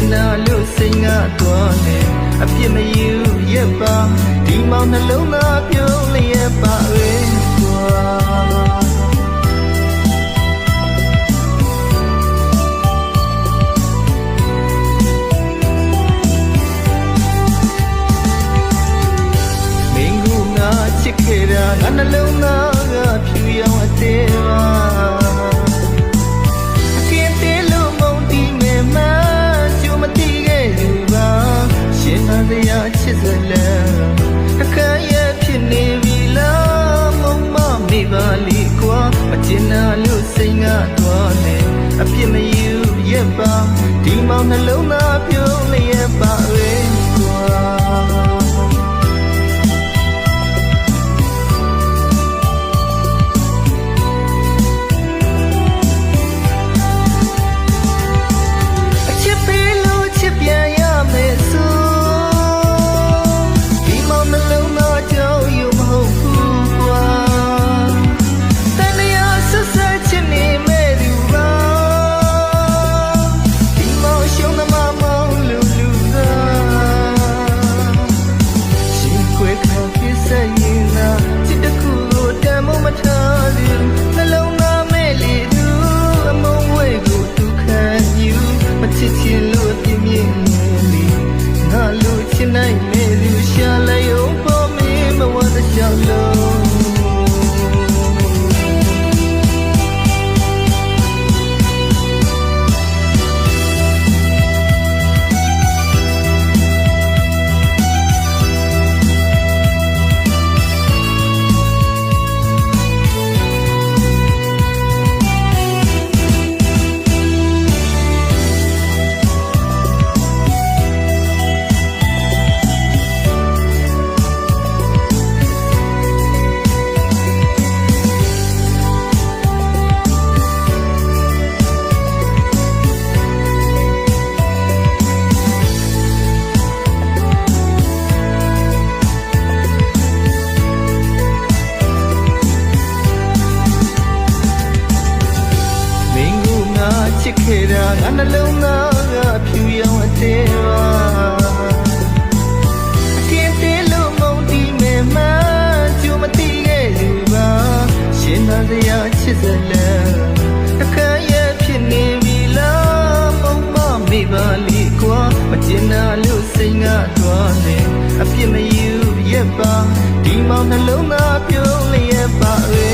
င်နာလို့စိတ်ငါသွားနေအပြစ်မယူရက်ပါဒီမောင်နှလုံးသားပြုံးလျက်ပါပဲကွာမင်းကငါချစ်ခဲ့တာငါနှလုံးသား ပါဒီမောင်နှလုံးသားပြုံးလျက်ပါ ငါနှလုံးသားကဖြူရောင်အသေးပါအကင်းသေးလို့မုန်းတီးမယ်မှကျူမတိခဲ့သူပါရှင်သာစရာချစ်စလန်တစ်ခါရဲ့ဖြစ်နေပြီလားမုံမမိပါလီကွာမကျင်နာလို့စိတ်ငါသွားနေအပြစ်မယူရက်ပါဒီမောင်နှလုံးသားပြုံးလျက်ပါပဲ